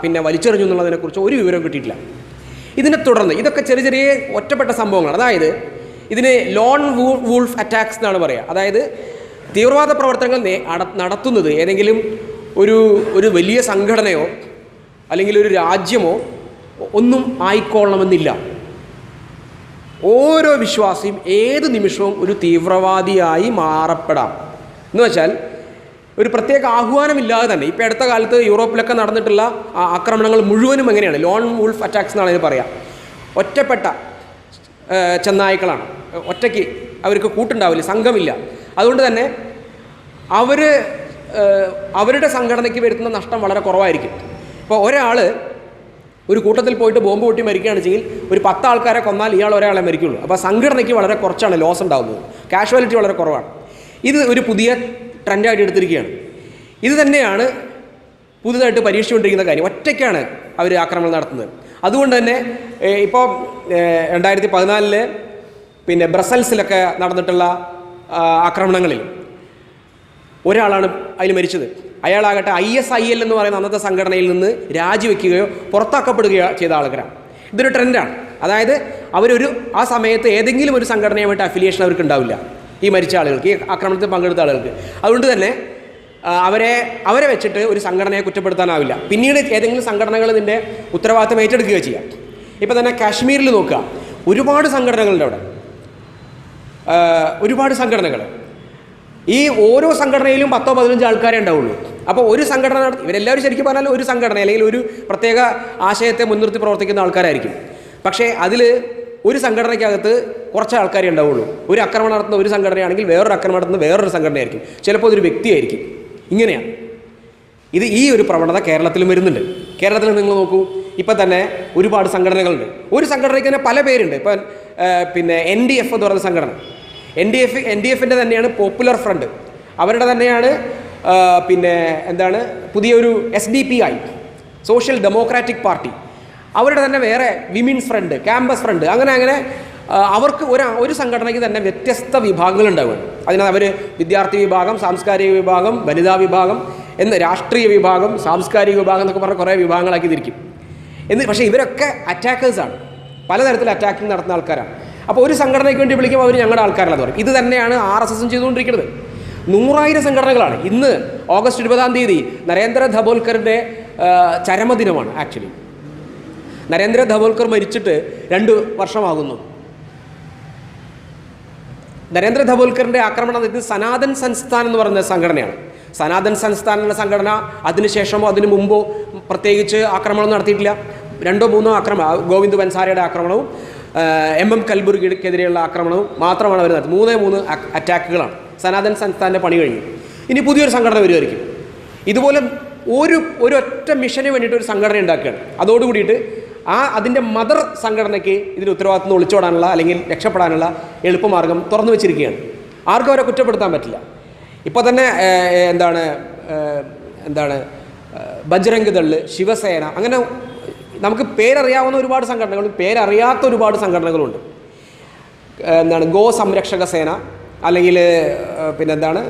പിന്നെ വലിച്ചെറിഞ്ഞു എന്നുള്ളതിനെക്കുറിച്ചോ ഒരു വിവരം കിട്ടിയിട്ടില്ല. ഇതിനെ തുടർന്ന് ഇതൊക്കെ ചെറിയ ചെറിയ ഒറ്റപ്പെട്ട സംഭവങ്ങളാണ് അതായത് ഇതിന് ലോൺ വൂൾഫ് അറ്റാക്സ് എന്നാണ് പറയുക അതായത് തീവ്രവാദ പ്രവർത്തനങ്ങൾ നടത്തുന്നത് ഏതെങ്കിലും ഒരു ഒരു വലിയ സംഘടനയോ അല്ലെങ്കിൽ ഒരു രാജ്യമോ ഒന്നും ആയിക്കൊള്ളണമെന്നില്ല. ഓരോ വിശ്വാസിയും ഏത് നിമിഷവും ഒരു തീവ്രവാദിയായി മാറപ്പെടാം. എന്ന് വെച്ചാൽ ഒരു പ്രത്യേക ആഹ്വാനമില്ലാതെ തന്നെ ഇപ്പോൾ അടുത്ത കാലത്ത് യൂറോപ്പിലൊക്കെ നടന്നിട്ടുള്ള ആക്രമണങ്ങൾ മുഴുവനും എങ്ങനെയാണ്? ലോൺ വുൾഫ് അറ്റാക്സ് എന്നാണ് ഇത് പറയുക ഒറ്റപ്പെട്ട ചെന്നായ്ക്കളാണ്. ഒറ്റയ്ക്ക് അവർക്ക് കൂട്ടുണ്ടാവില്ല സംഘമില്ല. അതുകൊണ്ട് തന്നെ അവർ അവരുടെ സംഘടനയ്ക്ക് വരുത്തുന്ന നഷ്ടം വളരെ കുറവായിരിക്കും. ഇപ്പോൾ ഒരാൾ ഒരു കൂട്ടത്തിൽ പോയിട്ട് ബോംബ് പൊട്ടി മരിക്കുകയാണ് ഒരു പത്ത് ആൾക്കാരെ കൊന്നാൽ ഇയാൾ ഒരാളെ മരിക്കുള്ളൂ. അപ്പോൾ സംഘടനയ്ക്ക് വളരെ കുറച്ചാണ് ലോസ് ഉണ്ടാകുന്നത് കാഷ്വാലിറ്റി വളരെ കുറവാണ്. ഇത് ഒരു പുതിയ ട്രെൻഡായിട്ട് എടുത്തിരിക്കുകയാണ്. ഇത് തന്നെയാണ് പുതുതായിട്ട് പരീക്ഷിച്ചുകൊണ്ടിരിക്കുന്ന കാര്യം. ഒറ്റയ്ക്കാണ് അവർ ആക്രമണം നടത്തുന്നത്. അതുകൊണ്ട് തന്നെ ഇപ്പോൾ രണ്ടായിരത്തി പതിനാലിൽ പിന്നെ ബ്രസൽസിലൊക്കെ നടന്നിട്ടുള്ള ആക്രമണങ്ങളിൽ ഒരാളാണ് അതിൽ മരിച്ചത്. അയാളാകട്ടെ ഐ എസ് ഐ എൽ എന്ന് പറയുന്ന അന്നത്തെ സംഘടനയിൽ നിന്ന് രാജിവെക്കുകയോ പുറത്താക്കപ്പെടുകയോ ചെയ്ത ആളുകളാണ്. ഇതൊരു ട്രെൻഡാണ്. അതായത് അവരൊരു ആ സമയത്ത് ഏതെങ്കിലും ഒരു സംഘടനയുമായിട്ട് അഫിലിയേഷൻ അവർക്ക് ഉണ്ടാവില്ല. ഈ മരിച്ച ആളുകൾക്ക് ഈ ആക്രമണത്തിൽ പങ്കെടുത്ത ആളുകൾക്ക്. അതുകൊണ്ട് തന്നെ അവരെ അവരെ വെച്ചിട്ട് ഒരു സംഘടനയെ കുറ്റപ്പെടുത്താനാവില്ല. പിന്നീട് ഏതെങ്കിലും സംഘടനകൾ ഇതിന്റെ ഉത്തരവാദിത്തം ഏറ്റെടുക്കുകയോ ചെയ്യാം. ഇപ്പോൾ തന്നെ കാശ്മീരിൽ നോക്കുക. ഒരുപാട് സംഘടനകളുണ്ട് അവിടെ. ഒരുപാട് സംഘടനകൾ. ഈ ഓരോ സംഘടനയിലും പത്തോ പതിനഞ്ചോ ആൾക്കാരെ ഉണ്ടാവുള്ളൂ. അപ്പോൾ ഒരു സംഘടന നടത്തി ഇവരെല്ലാവരും ശരിക്കും പറഞ്ഞാൽ ഒരു സംഘടന അല്ലെങ്കിൽ ഒരു പ്രത്യേക ആശയത്തെ മുൻനിർത്തി പ്രവർത്തിക്കുന്ന ആൾക്കാരായിരിക്കും. പക്ഷേ അതിൽ ഒരു സംഘടനയ്ക്കകത്ത് കുറച്ച് ആൾക്കാരെ ഉണ്ടാവുള്ളൂ. ഒരു ആക്രമണം നടത്തുന്ന ഒരു സംഘടനയാണെങ്കിൽ വേറൊരു ആക്രമണം നടത്തുന്ന വേറൊരു സംഘടനയായിരിക്കും. ചിലപ്പോൾ അതൊരു വ്യക്തിയായിരിക്കും. ഇങ്ങനെയാണ്. ഇത് ഈ ഒരു പ്രവണത കേരളത്തിലും വരുന്നുണ്ട്. കേരളത്തിൽ നിങ്ങൾ നോക്കൂ. ഇപ്പം തന്നെ ഒരുപാട് സംഘടനകളുണ്ട്. ഒരു സംഘടനയ്ക്ക് തന്നെ പല പേരുണ്ട്. ഇപ്പം പിന്നെ എൻ ഡി എഫ് എന്ന് പറയുന്ന സംഘടന. N D F N D എഫിന്റെ തന്നെയാണ് പോപ്പുലർ ഫ്രണ്ട് അവരുടെ തന്നെയാണ് പിന്നെ എന്താണ് പുതിയൊരു S D P I Social Democratic Party അവരുടെ തന്നെ വേറെ വിമിൻസ് ഫ്രണ്ട് ക്യാമ്പസ് ഫ്രണ്ട് അങ്ങനെ അങ്ങനെ അവർക്ക് ഒരു ഒരു സംഘടനയ്ക്ക് തന്നെ വ്യത്യസ്ത വിഭാഗങ്ങൾ ഉണ്ടാവുകയാണ് അതിനകത്ത് അവർ വിദ്യാർത്ഥി വിഭാഗം സാംസ്കാരിക വിഭാഗം വനിതാ വിഭാഗം എന്ന രാഷ്ട്രീയ വിഭാഗം സാംസ്കാരിക വിഭാഗം എന്നൊക്കെ പറഞ്ഞ കുറേ വിഭാഗങ്ങളാക്കി തിരിക്കും. എന്ന് പക്ഷേ ഇവരൊക്കെ അറ്റാക്കേഴ്സാണ് പലതരത്തിൽ അറ്റാക്കിംഗ് നടത്തുന്ന ആൾക്കാരാണ്. അപ്പോൾ ഒരു സംഘടനയ്ക്ക് വേണ്ടി വിളിക്കുമ്പോൾ അവർ ഞങ്ങളുടെ ആൾക്കാരല്ലെന്ന് പറയും. ഇത് തന്നെയാണ് ആർ എസ് എസും ചെയ്തുകൊണ്ടിരിക്കുന്നത്. നൂറായിരം സംഘടനകളാണ്. ഇന്ന് ഓഗസ്റ്റ് ഇരുപതാം തീയതി നരേന്ദ്ര ധബോൽക്കറിന്റെ ചരമദിനമാണ് ആക്ച്വലി. നരേന്ദ്ര ധബോൽക്കർ മരിച്ചിട്ട് രണ്ട് വർഷമാകുന്നു. നരേന്ദ്ര ധബോൽക്കറിന്റെ ആക്രമണം ഇത് സനാതൻ സംസ്ഥാൻ എന്ന് പറയുന്ന സംഘടനയാണ്. സനാതൻ സംസ്ഥാൻ എന്ന സംഘടന അതിനുശേഷമോ അതിനു മുമ്പോ പ്രത്യേകിച്ച് ആക്രമണം നടത്തിയിട്ടില്ല. രണ്ടോ മൂന്നോ ആക്രമണം ഗോവിന്ദ് ബൻസാരയുടെ ആക്രമണവും എം എം കൽബുർഗിക്കെതിരെയുള്ള ആക്രമണവും മാത്രമാണ് അവർ നടത്തുന്നത് മൂന്നേ മൂന്ന് അറ്റാക്കുകളാണ്. സനാതൻ സംസ്ഥാന്റെ പണി കഴിഞ്ഞു. ഇനി പുതിയൊരു സംഘടന വരുമായിരിക്കും ഇതുപോലെ ഒരു ഒരൊറ്റ മിഷന് വേണ്ടിയിട്ട് ഒരു സംഘടന ഉണ്ടാക്കുകയാണ്. അതോടുകൂടിയിട്ട് ആ അതിന്റെ മദർ സംഘടനയ്ക്ക് ഇതിന് ഉത്തരവാദിത്വം ഒളിച്ചോടാനുള്ള അല്ലെങ്കിൽ രക്ഷപ്പെടാനുള്ള എളുപ്പമാർഗം തുറന്നു വെച്ചിരിക്കുകയാണ്. ആർക്കും അവരെ കുറ്റപ്പെടുത്താൻ പറ്റില്ല. ഇപ്പോൾ തന്നെ എന്താണ് എന്താണ് ബജ്രംഗ് ദൾ ശിവസേന അങ്ങനെ നമുക്ക് പേരറിയാവുന്ന ഒരുപാട് സംഘടനകളും പേരറിയാത്ത ഒരുപാട് സംഘടനകളുണ്ട്. എന്താണ് ഗോ സംരക്ഷക സേന അല്ലെങ്കിൽ പിന്നെന്താണ്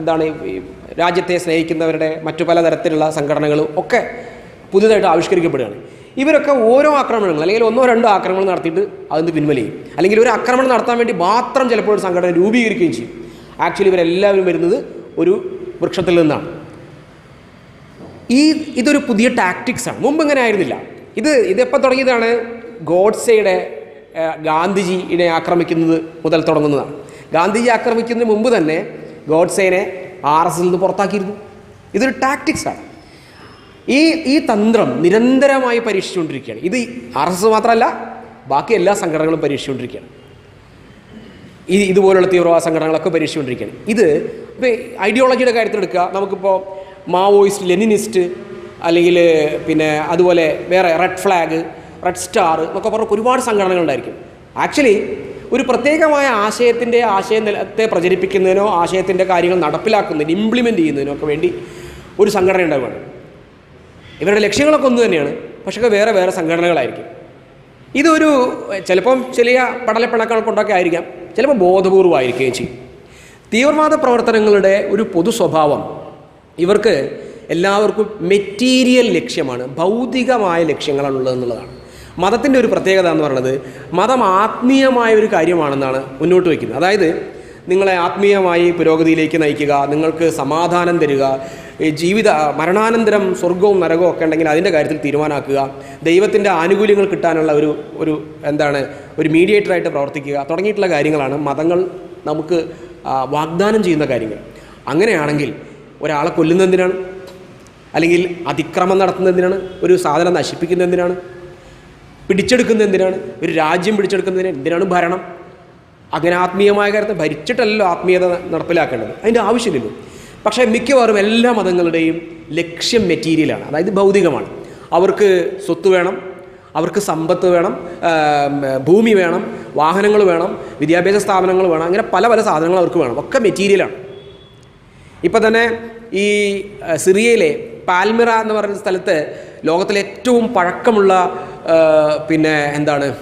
എന്താണ് ഈ രാജ്യത്തെ സ്നേഹിക്കുന്നവരുടെ മറ്റു പലതരത്തിലുള്ള സംഘടനകളും ഒക്കെ പുതിയതായിട്ട് ആവിഷ്കരിക്കപ്പെടുകയാണ്. ഇവരൊക്കെ ഓരോ ആക്രമണങ്ങൾ അല്ലെങ്കിൽ ഒന്നോ രണ്ടോ ആക്രമണം നടത്തിയിട്ട് അതിന് പിൻവലിയും അല്ലെങ്കിൽ ഒരു ആക്രമണം നടത്താൻ വേണ്ടി മാത്രം ചിലപ്പോൾ ഒരു സംഘടന രൂപീകരിക്കുകയും ചെയ്യും. ആക്ച്വലി ഇവരെല്ലാവരും വരുന്നത് ഒരു വൃക്ഷത്തിൽ നിന്നാണ്. ഈ ഇതൊരു പുതിയ ടാക്ടിക്സാണ് മുമ്പ് ഇങ്ങനെ ആയിരുന്നില്ല. ഇത് ഇതെപ്പോൾ തുടങ്ങിയതാണ്? ഗോഡ്സയുടെ ഗാന്ധിജിയെ ആക്രമിക്കുന്നത് മുതൽ തുടങ്ങുന്നതാണ്. ഗാന്ധിജി ആക്രമിക്കുന്നതിന് മുമ്പ് തന്നെ ഗോഡ്സേനെ ആർ എസ് എസിൽ നിന്ന് പുറത്താക്കിയിരുന്നു. ഇതൊരു ടാക്ടിക്സാണ് ഈ ഈ തന്ത്രം നിരന്തരമായി പരീക്ഷിച്ചുകൊണ്ടിരിക്കുകയാണ്. ഇത് ആർ എസ് എസ് മാത്രമല്ല ബാക്കി എല്ലാ സംഘടനകളും പരീക്ഷിച്ചുകൊണ്ടിരിക്കുകയാണ്. ഈ ഇതുപോലുള്ള തീവ്രവാദ സംഘടനകളൊക്കെ പരീക്ഷിച്ചുകൊണ്ടിരിക്കുകയാണ്. ഇത് ഇപ്പോൾ ഐഡിയോളജിയുടെ കാര്യത്തിലെടുക്കുക. നമുക്കിപ്പോൾ മാവോയിസ്റ്റ് ലെനിനിസ്റ്റ് അല്ലെങ്കിൽ പിന്നെ അതുപോലെ വേറെ റെഡ് ഫ്ലാഗ് റെഡ് സ്റ്റാർ എന്നൊക്കെ പറഞ്ഞ ഒരുപാട് സംഘടനകളുണ്ടായിരിക്കും ആക്ച്വലി ഒരു പ്രത്യേകമായ ആശയത്തിന്റെ ആശയ നിലത്തെ പ്രചരിപ്പിക്കുന്നതിനോ ആശയത്തിന്റെ കാര്യങ്ങൾ നടപ്പിലാക്കുന്നതിന് ഇംപ്ലിമെന്റ് ചെയ്യുന്നതിനോ ഒക്കെ വേണ്ടി ഒരു സംഘടന ഉണ്ടാവുകയാണ്. ഇവരുടെ ലക്ഷ്യങ്ങളൊക്കെ ഒന്നു തന്നെയാണ് പക്ഷേ വേറെ വേറെ സംഘടനകളായിരിക്കും. ഇതൊരു ചിലപ്പം ചെറിയ പടലപ്പിണക്കൾ കൊണ്ടൊക്കെ ആയിരിക്കാം ചിലപ്പോൾ ബോധപൂർവമായിരിക്കുകയും ചെയ്യും. തീവ്രവാദ പ്രവർത്തനങ്ങളുടെ ഒരു പൊതു സ്വഭാവം ഇവർക്ക് എല്ലാവർക്കും മെറ്റീരിയൽ ലക്ഷ്യമാണ് ഭൗതികമായ ലക്ഷ്യങ്ങളാണുള്ളത് ഉള്ളതെന്നുള്ളതാണ്. മതത്തിന്റെ ഒരു പ്രത്യേകത എന്ന് പറയുന്നത് മതം ആത്മീയമായ ഒരു കാര്യമാണെന്നാണ് മുന്നോട്ട് വയ്ക്കുന്നത്. അതായത് നിങ്ങളെ ആത്മീയമായി പുരോഗതിയിലേക്ക് നയിക്കുക നിങ്ങൾക്ക് സമാധാനം തരിക ജീവിത മരണാനന്തരം സ്വർഗവും നരകവും ഒക്കെ ഉണ്ടെങ്കിൽ അതിന്റെ കാര്യത്തിൽ തീരുമാനമാക്കുക ദൈവത്തിന്റെ ആനുകൂല്യങ്ങൾ കിട്ടാനുള്ള ഒരു ഒരു എന്താണ് ഒരു മീഡിയേറ്ററായിട്ട് പ്രവർത്തിക്കുക തുടങ്ങിയിട്ടുള്ള കാര്യങ്ങളാണ് മതങ്ങൾ നമുക്ക് വാഗ്ദാനം ചെയ്യുന്ന കാര്യങ്ങൾ. അങ്ങനെയാണെങ്കിൽ ഒരാളെ കൊല്ലുന്നതിനാണ് അല്ലെങ്കിൽ അതിക്രമം നടത്തുന്നതിനാണ് ഒരു സാധനം നശിപ്പിക്കുന്നത് എന്തിനാണ്? പിടിച്ചെടുക്കുന്നത് എന്തിനാണ്? ഒരു രാജ്യം പിടിച്ചെടുക്കുന്നതിന് എന്തിനാണ് ഭരണം? അങ്ങനെ ആത്മീയമായ കാര്യത്തെ ഭരിച്ചിട്ടല്ലോ ആത്മീയത നടപ്പിലാക്കേണ്ടത്. അതിന്റെ ആവശ്യമില്ലല്ലോ പക്ഷേ മിക്കവാറും എല്ലാ മതങ്ങളുടെയും ലക്ഷ്യം മെറ്റീരിയലാണ്. അതായത് ഭൗതികമാണ്. അവർക്ക് സ്വത്ത് വേണം അവർക്ക് സമ്പത്ത് വേണം ഭൂമി വേണം വാഹനങ്ങൾ വേണം വിദ്യാഭ്യാസ സ്ഥാപനങ്ങൾ വേണം അങ്ങനെ പല പല സാധനങ്ങൾ അവർക്ക് വേണം. ഒക്കെ മെറ്റീരിയലാണ്. ഇപ്പം തന്നെ ഈ സിറിയയിലെ പാൽമിറ എന്ന് പറയുന്ന സ്ഥലത്ത് ലോകത്തിലെ ഏറ്റവും പഴക്കമുള്ള പിന്നെ എന്താണ്?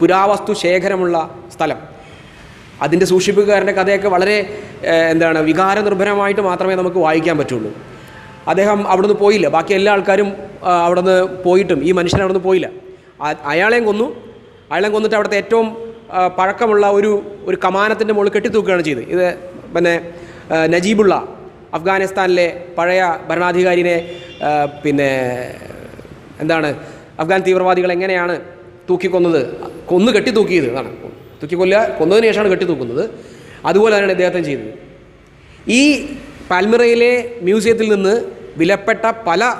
പുരാവസ്തു ശേഖരമുള്ള സ്ഥലം. അതിന്റെ സൂക്ഷിപ്പുകാരന്റെ കഥയൊക്കെ വളരെ എന്താണ് വികാരനിർഭരമായിട്ട് മാത്രമേ നമുക്ക് വായിക്കാൻ പറ്റുള്ളൂ. അദ്ദേഹം അവിടുന്ന് പോയില്ല. ബാക്കി എല്ലാ ആൾക്കാരും അവിടുന്ന് പോയിട്ടും ഈ മനുഷ്യൻ അവിടുന്ന് പോയില്ല. അയാളെയും കൊന്നു. അയാളെയും കൊന്നിട്ട് അവിടുത്തെ ഏറ്റവും പഴക്കമുള്ള ഒരു ഒരു കമാനത്തിന്റെ മുകളിൽ കെട്ടിത്തൂക്കുകയാണ് ചെയ്ത് ഇത് പിന്നെ നജീബുള്ള അഫ്ഗാനിസ്ഥാനിലെ പഴയ ഭരണാധികാരിനെ പിന്നെ എന്താണ് അഫ്ഗാൻ തീവ്രവാദികൾ എങ്ങനെയാണ് തൂക്കിക്കൊന്നത്? കൊന്നു കെട്ടി തൂക്കിയത് എന്നാണ് തൂക്കിക്കൊല്ലുക കൊന്നതിന് ശേഷമാണ് കെട്ടി തൂക്കുന്നത്. അതുപോലെ തന്നെയാണ് ഇദ്ദേഹത്തെ ചെയ്തത്. ഈ പാൽമിറയിലെ മ്യൂസിയത്തിൽ നിന്ന് വിലപ്പെട്ട പല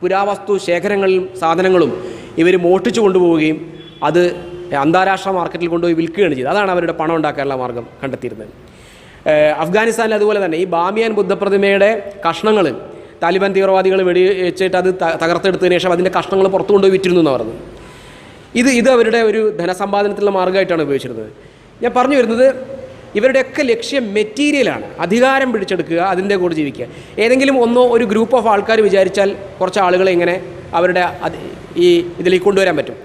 പുരാവസ്തു ശേഖരങ്ങളും സാധനങ്ങളും ഇവർ മോഷ്ടിച്ചു കൊണ്ടുപോവുകയും അത് അന്താരാഷ്ട്ര മാർക്കറ്റിൽ കൊണ്ടുപോയി വിൽക്കുകയാണ് ചെയ്തത്. അതാണ് അവരുടെ പണം ഉണ്ടാക്കാനുള്ള മാർഗം കണ്ടെത്തിയിരുന്നത്. അഫ്ഗാനിസ്ഥാനിൽ അതുപോലെ തന്നെ ഈ ബാമിയാൻ ബുദ്ധപ്രതിമയുടെ കഷ്ണങ്ങൾ താലിബാൻ തീവ്രവാദികൾ വെടിവെച്ചിട്ട് അത് തകർത്തെടുത്തതിന് ശേഷം അതിന്റെ കഷ്ണങ്ങൾ പുറത്തു കൊണ്ടുപോയി വിറ്റിരുന്നു എന്ന് പറഞ്ഞു ഇത് ഇത് അവരുടെ ഒരു ധനസമ്പാദനത്തിലുള്ള മാർഗമായിട്ടാണ് ഉപയോഗിച്ചിരുന്നത്. ഞാൻ പറഞ്ഞു വരുന്നത് ഇവരുടെയൊക്കെ ലക്ഷ്യം മെറ്റീരിയലാണ് അധികാരം പിടിച്ചെടുക്കുക അതിന്റെ കൂടെ ജീവിക്കുക. ഏതെങ്കിലും ഒന്നോ ഒരു ഗ്രൂപ്പ് ഓഫ് ആൾക്കാർ വിചാരിച്ചാൽ കുറച്ച് ആളുകളെ ഇങ്ങനെ അവരുടെ ഈ ഇതിലേക്ക് കൊണ്ടുവരാൻ പറ്റും.